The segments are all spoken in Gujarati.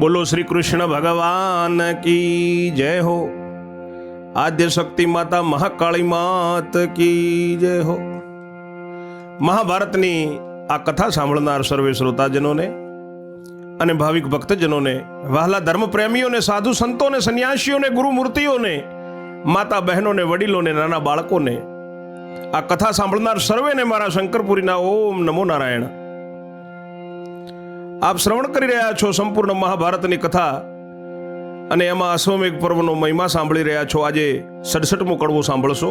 બોલો શ્રી કૃષ્ણ ભગવાન કી જય હો. આદ્ય શક્તિ માતા મહાકાળી માત કી જય હો. મહાભારતની આ કથા સાંભળનાર સર્વે શ્રોતાજનોને અને ભાવિક ભક્તજનોને વહાલા ધર્મપ્રેમીઓને સાધુ સંતોને, સંન્યાસીઓને, ગુરુમૂર્તિઓને, માતા બહેનોને, વડીલોને, નાના બાળકોને આ કથા સાંભળનાર સર્વેને મારા શંકરપુરીના ઓમ નમો નારાયણ. આપ શ્રવણ કરી રહ્યા છો સંપૂર્ણ મહાભારતની કથા અને એમાં અશ્વમેઘ પર્વનો મહિમા સાંભળી રહ્યા છો. આજે સડસઠમું કડવું સાંભળશો.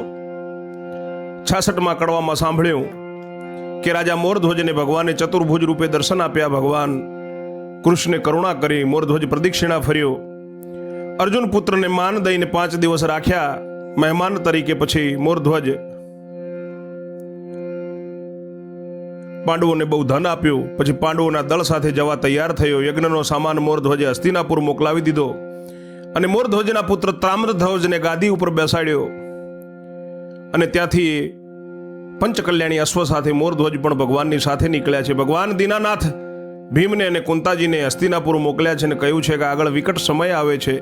છાસઠમાં કડવામાં સાંભળ્યું કે રાજા મોરધ્વજને ભગવાને ચતુર્ભુજ રૂપે દર્શન આપ્યા. ભગવાન કૃષ્ણે કરુણા કરી મોરધ્વજ પ્રદક્ષિણા ફર્યો. અર્જુન પુત્રને માન દઈને પાંચ દિવસ રાખ્યા. મહેમાન તરીકે પછી મોરધ્વજ પાંડવોને બહુ ધન આપ્યું. પછી પાંડવોના દળ સાથે જવા તૈયાર થયો. યજ્ઞનો સામાન મોરધ્વજે હસ્તિનાપુર મોકલાવી દીધો. અને મોરધ્વજના પુત્ર તામ્રધ્વજને ગાદી ઉપર બેસાડ્યો. અને ત્યાંથી પંચકલ્યાણી અશ્વ સાથે મોરધ્વજ પણ ભગવાનની સાથે નીકળ્યા છે. ભગવાન દીનાનાથ ભીમને અને કુંતાજીને હસ્તિનાપુર મોકલ્યા છે અને કહ્યું છે કે આગળ વિકટ સમય આવે છે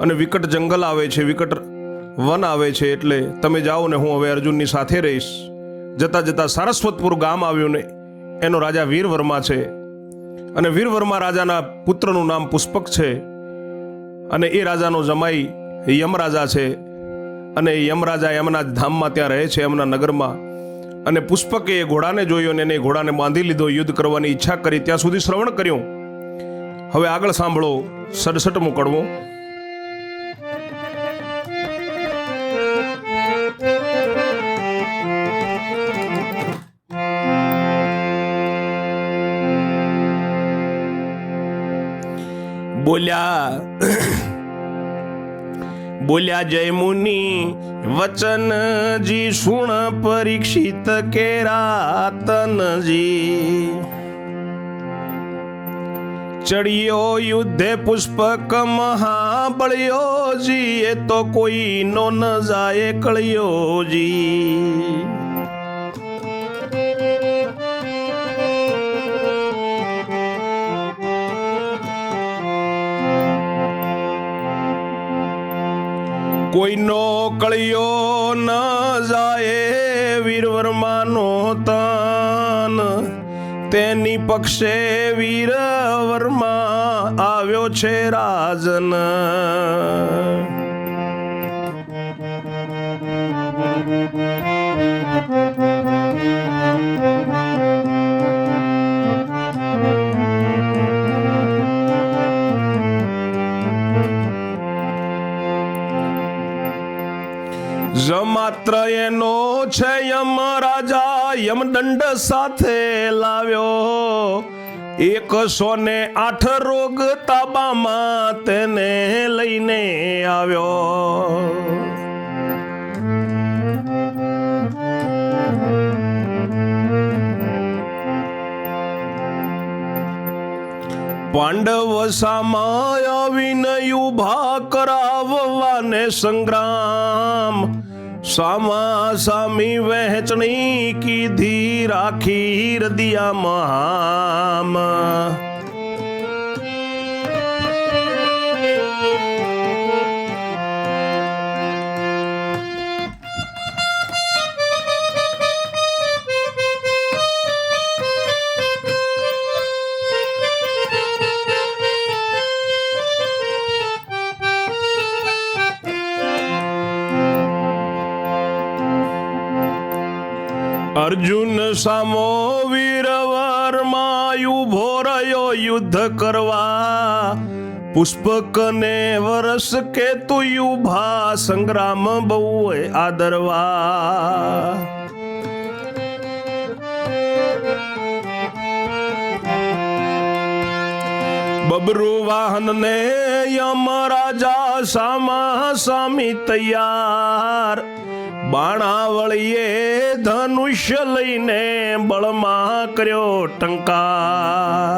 અને વિકટ જંગલ આવે છે, વિકટ વન આવે છે, એટલે તમે જાઓ ને હું હવે અર્જુનની સાથે રહીશ. જતા જતા સારસ્વતપુર ગામ આવ્યું ને, એનો રાજા વીરવર્મા છે. અને વીરવર્મા રાજાના પુત્રનું નામ પુષ્પક છે. અને એ રાજાનો જમાઈ યમરાજા છે. અને યમરાજા એમના ધામમાં ત્યાં રહે છે, એમના નગરમાં. અને પુષ્પકે એ ઘોડાને જોયો અને એને ઘોડાને બાંધી લીધો, યુદ્ધ કરવાની ઈચ્છા કરી, ત્યાં સુધી શ્રવણ કર્યું. હવે આગળ સાંભળો, સડસઠમું કડવું બોલ્યા બોલ્યા જય મુનિ વચનજી સુણ પરીક્ષિત કેરાતનજી ચડિયો યુદ્ધે પુષ્પક મહાબળ્યો જી, એ તો કોઈ નો ન જાય કળિયો જી. કોઈનો કળિયો ન જાય વીરવર્માનો તાન. તેની પક્ષે વીરવર્મા આવ્યો છે રાજન. માત્ર યમદંડ સાથે લાવ્યો. એકસો ને આઠ રોગ તાબામાં તેને લઈને આવ્યો. પાંડવ સામાય વિનય ઊભા કરાવવાને સંગ્રામ. સામા સામી વહેંચણી કીધી રાખી હૃદયા મહામ અર્જુન સામો વીરવરમાં ઊભો રહ્યો યુદ્ધ કરવા. પુષ્પકને વરસ કે તું સંગ્રામ બહુ આદરવા. બબરુ વાહન ને યમ રાજા સામા સામી તૈયાર. બાણાવળીએ ધનુષ્ય લઈને બળમાં કર્યો ટંકાર.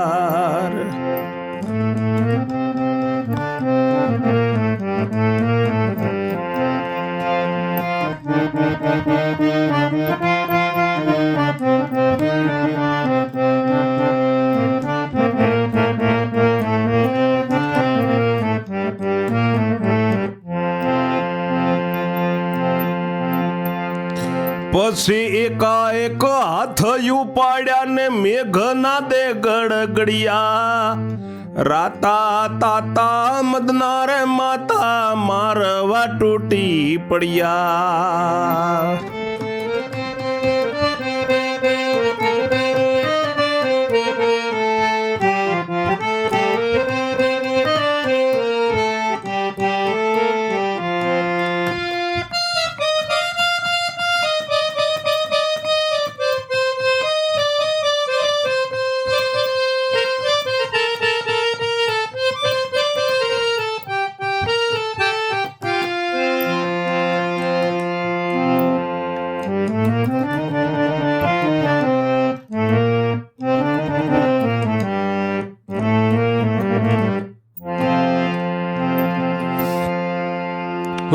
પછી એકાએક હાથ ઉપાડ્યા ને મેઘના દે ગડગડિયા. રાતા તાતા મદનારે માતા મારવા તૂટી પડ્યા.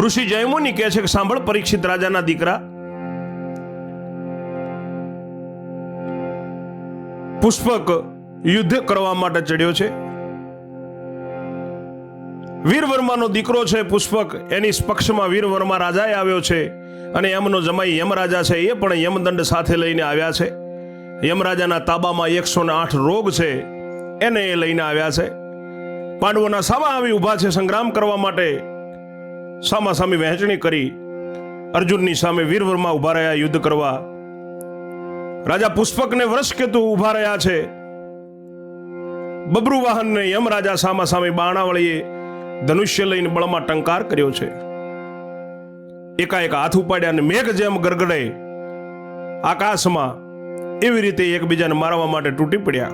ઋષિ જયમુની કહે છે કે સાંભળ, પરીક્ષિત રાજાના દીકરા. પુષ્પક યુદ્ધ કરવા માટે ચડ્યો છે. વીરવર્માનો દીકરો છે પુષ્પક, એની પક્ષમાં વીરવર્મા રાજાએ આવ્યો છે અને એમનો જમાઈ યમરાજા છે, એ પણ યમદંડ સાથે લઈને આવ્યા છે. યમરાજાના તાબામાં એકસો ને આઠ રોગ છે, એને એ લઈને આવ્યા છે. પાંડવોના સામા આવી ઊભા છે સંગ્રામ કરવા માટે. સામાસામી વહેંચણી કરી અર્જુનની સામે વીરવર્મા ઊભા રહ્યા યુદ્ધ કરવા. રાજા પુષ્પકને વૃષકેતુ ઊભા રહ્યા છે. બબરુ વાહનને યમરાજા સામાસામે બાણાવળીએ ધનુષ્ય લઈને બળમાં ટંકાર કર્યો છે. એકાએક હાથ ઉપાડ્યા અને મેઘ જેમ ગરગડે. આકાશમાં એવી રીતે એકબીજાને મારવા માટે તૂટી પડ્યા.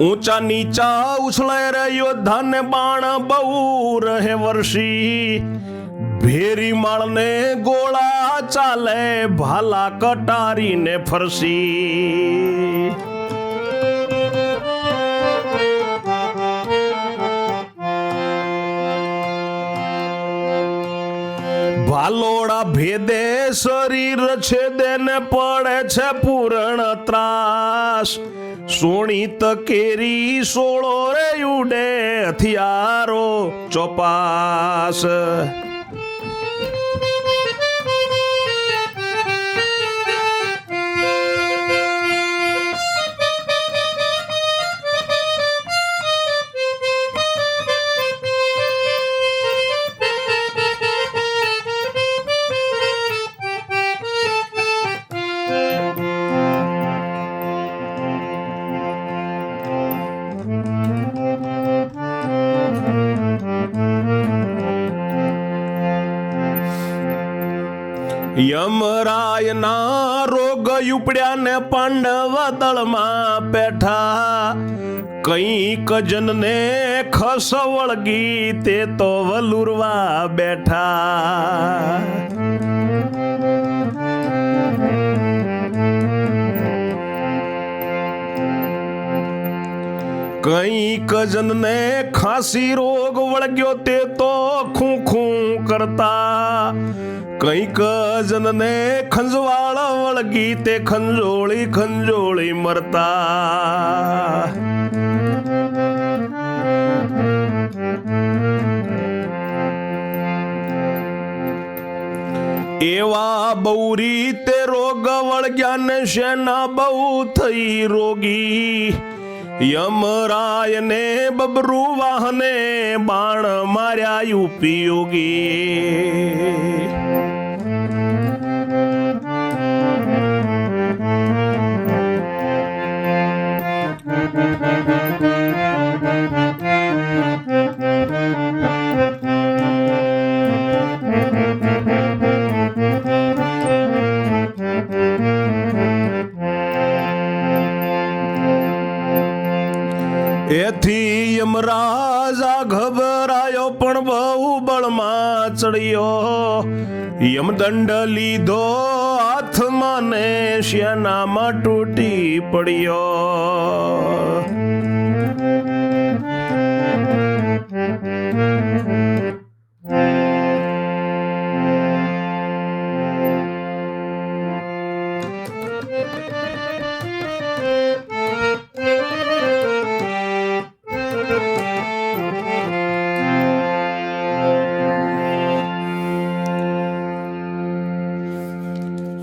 ઊંચા નીચા ઉછળે રે યોદ્ધાને બાણ બહુ રહે વર્ષી. ભેરી માળને ગોળા ચાલે, ભાલા કટારીને ફરસી. ભાલોડા ભેદે શરીર છેદે ને પડે છે પૂરણ ત્રાસ. સોણી તકેરી સોળો રે ઉડે હથિયારો ચોપાસ. યમરાયના રોગ ઉપડ્યા ને પાંડવ દળમાં પેઠા કંઈક જનને ખસ વળગી તે તો વલુરવા બેઠા. કંઈક જનને ખાંસી રોગ વળગ્યો તે તો ખૂ ખૂ કરતા કંઈક જનને ખંજવાળ વળગી તે ખંજોળી ખંજોળી મરતા એવા બહુ રીતે રોગ વળગ્યા ને શેના બહુ થઈ રોગી યમરાય ને બબરુ વાહને બાણ માર્યા ઉપયોગી એથી યમરાજા ઘબરાયો પણ બહુ બળમાં ચડ્યો. યમદંડ લીધો હાથમાં ને શ્યાનામાં તૂટી પડ્યો.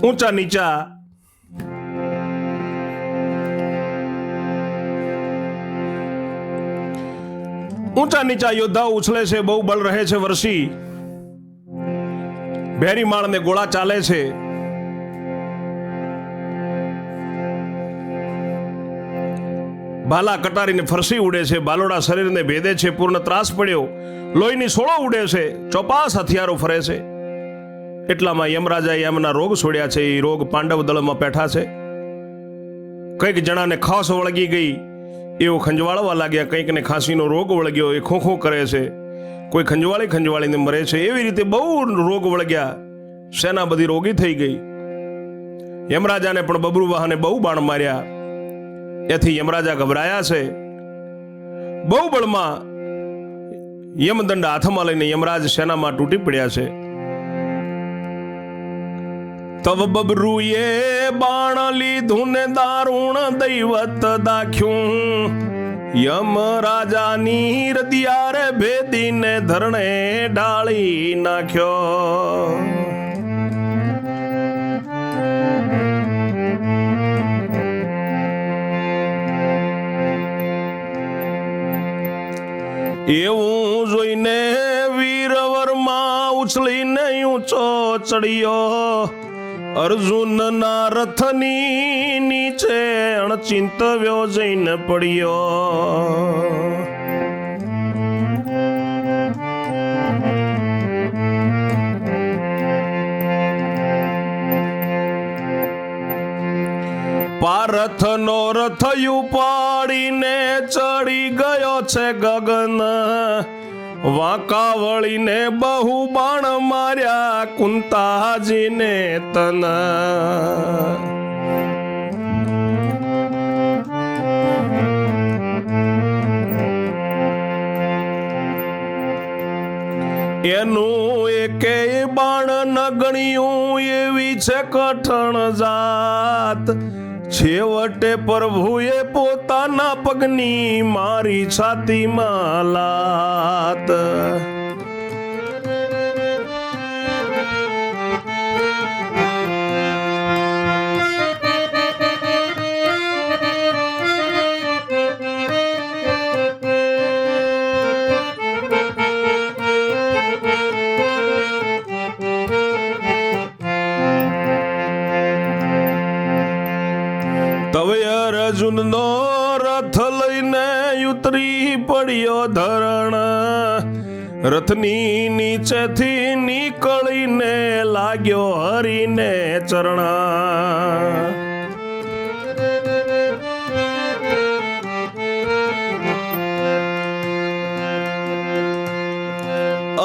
ઊંચા નીચા. ઊંચા નીચા યોદ્ધાઓ ઉછળે છે, બહુ બળ રહે છે વર્ષી. ભેરી માળને ગોળા ચાલે છે. ભાલા કટારીને ફરસી ઉડે છે, બાલોડા શરીરને ભેદે છે, પૂર્ણ ત્રાસ પડ્યો. લોહીની સોળો ઉડે છે, ચોપાસ હથિયારો ફરે છે. એટલામાં યમરાજાએ એમના રોગ છોડ્યા છે. એ રોગ પાંડવ દળમાં બેઠા છે. કંઈક જણાને ખાસ વળગી ગઈ. એવો ખંજવાળવા લાગ્યા. કંઈકને ખાંસીનો રોગ વળગ્યો. એ ખોખો કરે છે. કોઈ ખંજવાળી ખંજવાળીને મરે છે. એવી રીતે બહુ રોગ વળગ્યા. સેના બધી રોગી થઈ ગઈ. યમરાજાને પણ બબરુવાહને બહુ બાણ માર્યા. એથી યમરાજા ગભરાયા છે. બહુ બળમાં યમદંડ હાથમાં લઈને યમરાજ સેનામાં તૂટી પડ્યા છે. તવ બબરુએ બાણ લીધું ને દારૂણ દૈવત દાખ્યું. યમ રાજાની હૃદયારે ભેદીને ધરણે ડાળી નાખ્યો. એવું જોઈને વીરવરમાં ઉછળીને ઊંચો ચડ્યો. અર્જુનના રથની નીચે અણચિંતવ્યો જઈને પડ્યો. પારથનો રથ ઉપાડીને ચડી ગયો છે ગગન. વાંકા વળીને બહુ બાણ માર્યા કુંતાજીને તન. એનું એકે બાણ નગણ્યું એવી છે કઠણ જાત. છેવટે પ્રભુએ પોતાના પગની મારી છાતીમાં લાત રથની નીચેથી નીકળીને લાગ્યો હરીને ચરણા.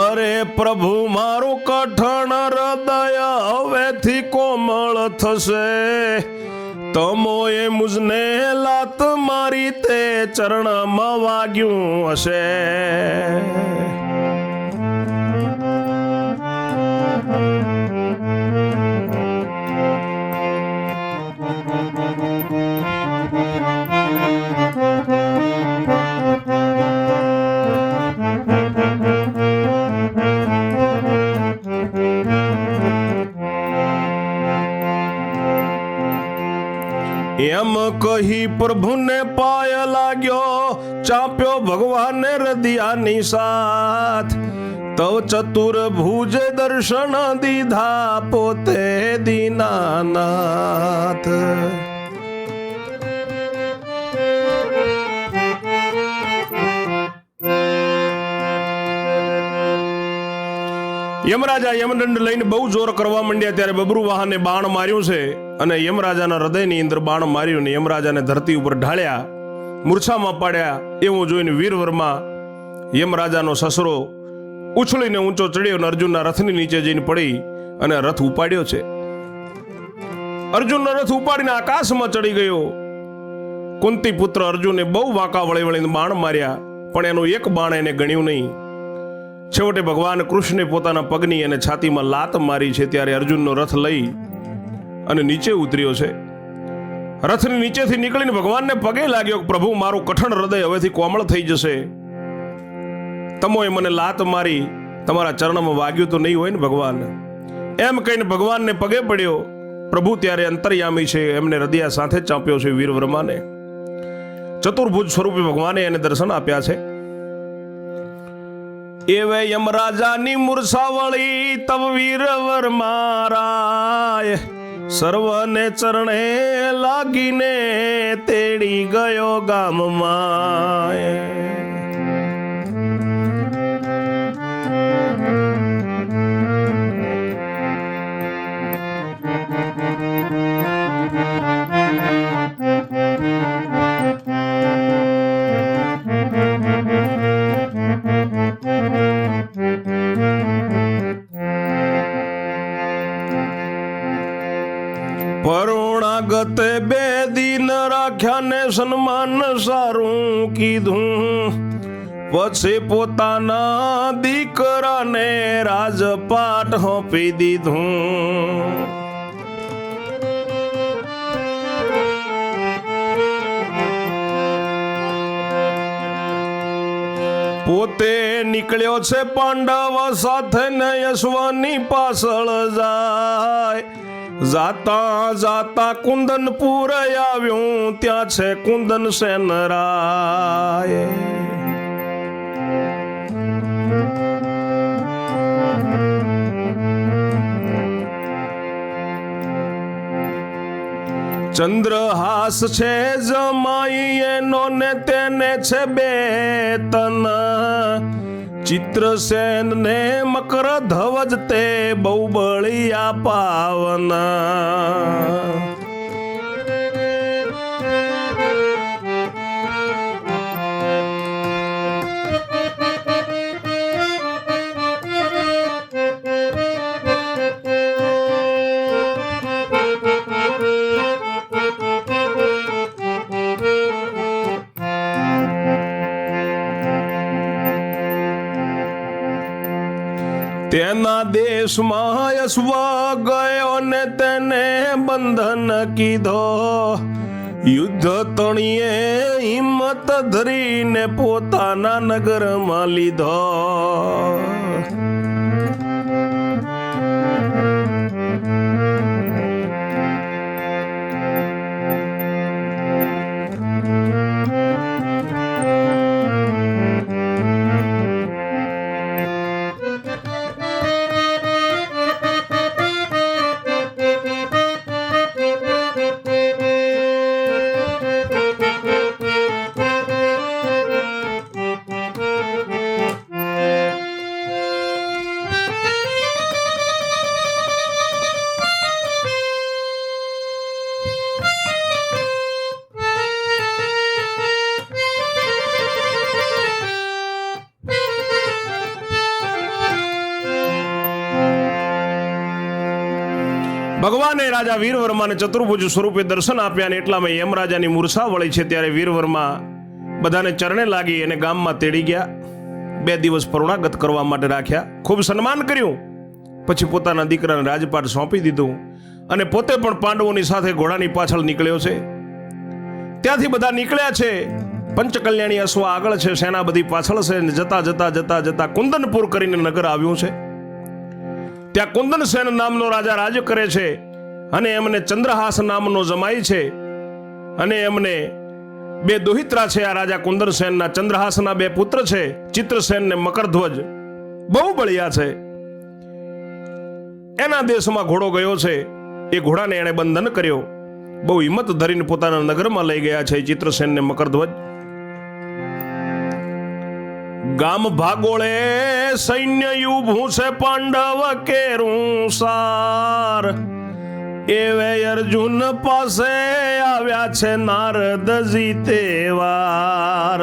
અરે પ્રભુ, મારું કઠણ હૃદય હવેથી કોમળ થશે. તમોએ મુજને લાત મારી તે ચરણમાં વાગ્યું હશે. એમ કહી પ્રભુને પાય લાગ્યો, ચાપ્યો ભગવાને હૃદયાની સાથ. તવ ચતુર ભુજ દર્શન દીધા પોતે દીનાનાથ. યમરાજા યમદંડ લઈને બહુ જોર કરવા માંડ્યા ત્યારે બબરુ વાહને બાણ માર્યું છે અને યમરાજાના હૃદયની અંદર બાણ માર્યું ને યમરાજાને ધરતી ઉપર ઢાળ્યા, મૂર્છામાં પાડ્યા, એવું જોઈને વીરવરમાં યમરાજાનો સસરો ઉછળીને ઊંચો ચડ્યો અને અર્જુનના રથની નીચે જઈને પડી અને રથ ઉપાડ્યો છે. અર્જુનનો રથ ઉપાડીને આકાશમાં ચડી ગયો. કુંતી પુત્ર અર્જુને બહુ વાંકા વળી વળીને બાણ માર્યા, પણ એનું એક બાણ એને ગણ્યું નહીં. છેવટે ભગવાન કૃષ્ણે પોતાના પગની અને છાતીમાં લાત મારી છે ત્યારે અર્જુનનો રથ લઈ અને નીચે ઉતર્યો છે. રથની નીચેથી નીકળીને ભગવાનને પગે લાગ્યો પ્રભુ, મારું કઠણ હૃદય હવેથી કોમળ થઈ જશે. તમોએ મને લાત મારી, તમારા ચરણમાં વાગ્યું તો નહીં હોય ને ભગવાન? એમ કહીને ભગવાનને પગે પડ્યો. પ્રભુ, ત્યારે અંતર્યામી છે, એમને હૃદય સાથે ચાંપ્યો છે વીરવર્માને. ચતુર્ભુજ સ્વરૂપે ભગવાને એને દર્શન આપ્યા છે. એવે યમરાજાની મુરસાવળી તવ વીરવર મારાય. સર્વને ચરણે લાગીને તેડી ગયો ગામમાં સન્માન સારું કીધું. પછી પોતાના દીકરાને રાજપાટ હોપી દીધું. પોતે નીકળ્યો છે પાંડવ સાથે ને યશવાની પાછળ જાય. જાતા જાતા કુંદનપુર આવ્યું. ત્યાં છે કુંદન સેન રાય ચંદ્રહાસ છે જમાઈ એનો ને તેને છે બેતન. ચિત્રસેન ને મકર ધવજ તે બહુ બળિયા પાવના. દેશમાં યશ્વ ગયો ને તેને બંધન કીધો યુદ્ધ તણીએ હિંમત ધરીને પોતાના નગરમાં લીધો ભગવાને રાજા વીરવર્માને ચતુર્ભુજ સ્વરૂપે દર્શન આપ્યા અને એટલામાં યમરાજાની મૂર્છા વળી છે ત્યારે વીરવર્મા બધાને ચરણે લાગી અને ગામમાં તેડી ગયા. બે દિવસ પરુણાગત કરવા માટે રાખ્યા. ખૂબ સન્માન કર્યું. પછી પોતાના દીકરાને રાજપાટ સોંપી દીધું અને પોતે પણ પાંડવોની સાથે ઘોડાની પાછળ નીકળ્યો છે. ત્યાંથી બધા નીકળ્યા છે. પંચકલ્યાણી અશ્વ આગળ છે, સેના બધી પાછળ છે જતા જતા જતા જતા કુંદનપુર કરીને નગર આવ્યું છે. ત્યાં કુંદનસેન નામનો રાજા રાજ કરે છે અને એમને ચંદ્રહાસ નામનો જમાઈ છે અને એમને બે દોહિત્રા છે, આ રાજા કુંદનસેનના ચંદ્રહાસના બે પુત્ર છે ચિત્રસેન ને મકરધ્વજ. બહુ બળિયા છે. એના દેશમાં ઘોડો ગયો છે. એ ઘોડાને એણે બંધન કર્યો. બહુ હિંમત ધરીને પોતાના નગરમાં લઈ ગયા છે ચિત્રસેન ને મકરધ્વજ. ગામ ભાગોળે સૈન્ય યુભું છે પાંડવ કેરું સાર. એવે અર્જુન પાસે આવ્યા છે નારદજી તેવાર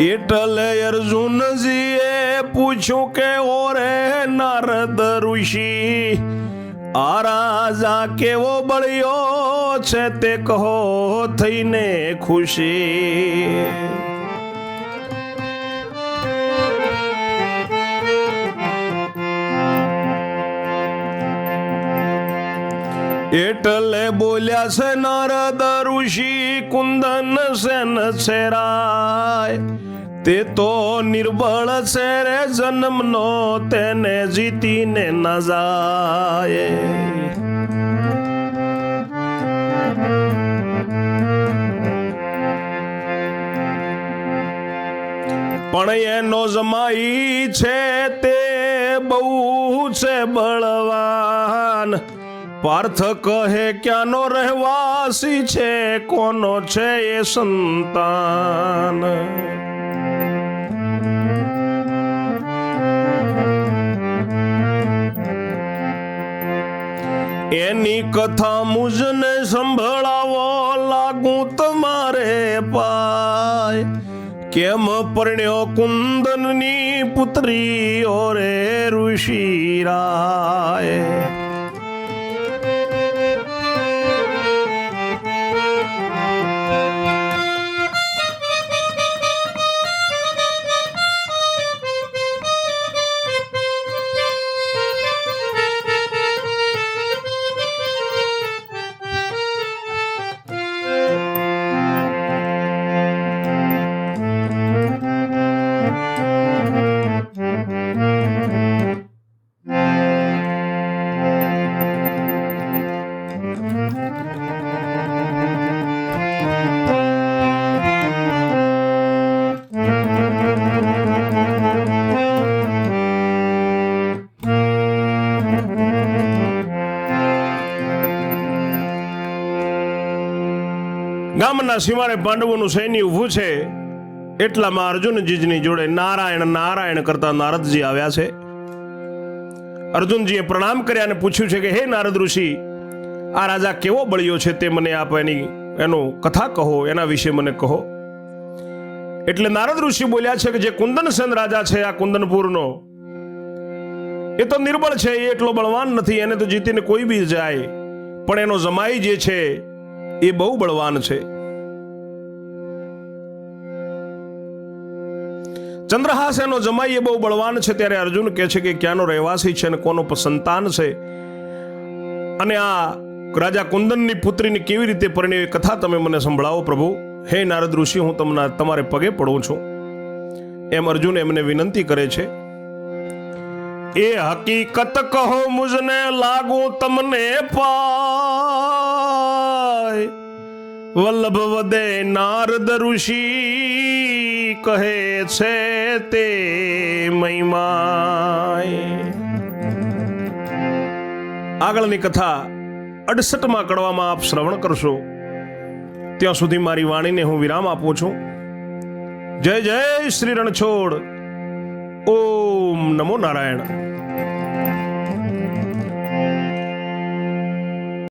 એટલે અર્જુનજીએ પૂછ્યું કે ઓરે નારદ ઋષિ આ રાજા કેવો બળ્યો છે તે કહો થઈને ખુશી. એટલે બોલ્યા છે, નારદ ઋષિ કુંદન સેન છેરાય. તે તો નિર્બળ છે રે જન્મનો, તેને જીતીને ન જાય. પણ એનો જમાઈ છે તે બહુ છે બળવાન. પાર્થ કહે, ક્યાંનો રહેવાસી છે? કોનો છે એ સંતાન? એની કથા મુજને સંભળાવો લાગુ તમારે પાય. કેમ પરણ્યો કુંદનની પુત્રી ઓરે ઋષિરાય ગામના સીમારે પાંડવોનું સૈન્ય ઊભું છે. એટલામાં અર્જુનજીની જોડે નારાયણ નારાયણ કરતા નારદજી આવ્યા છે. અર્જુનજીએ પ્રણામ કર્યા અને પૂછ્યું છે કે, હે નારદ ઋષિ, આ રાજા કેવો બળ્યો છે તે મને આપ એની, એનો કથા કહો, એના વિશે મને કહો. એટલે નારદ ઋષિ બોલ્યા છે કે, જે કુંદનસેન રાજા છે આ કુંદનપુરનો, એ તો નિર્બળ છે, એ એટલો બળવાન નથી, એને તો જીતીને કોઈ બી જાય. પણ એનો જમાઈ જે છે એ બહુ બળવાન છે. ચંદ્રહાસ એનો જમાઈ એ બહુ બળવાન છે ત્યારે અર્જુન કહે છે કે ક્યાંનો રહેવાસી છે અને કોનો સંતાન છે? અને આ રાજા કુંદનની પુત્રીને કેવી રીતે પરિણ્યો કથા તમે મને સંભળાવો પ્રભુ. હે નારદ ઋષિ, હું તમને તમારે પગે પડું છું. એમ અર્જુન એમને વિનંતી કરે છે. એ હકીકત કહો મુજને લાગુ તમને પાય વલ્લભ વદે નારદ ઋષિ કહે છે તે મહિમાય આગળની કથા અડસઠમાં કડવામાં આપ શ્રવણ કરશો. ત્યાં સુધી મારી વાણીને હું વિરામ આપું છું. જય જય શ્રી રણછોડ. ઓમ નમો નારાયણ.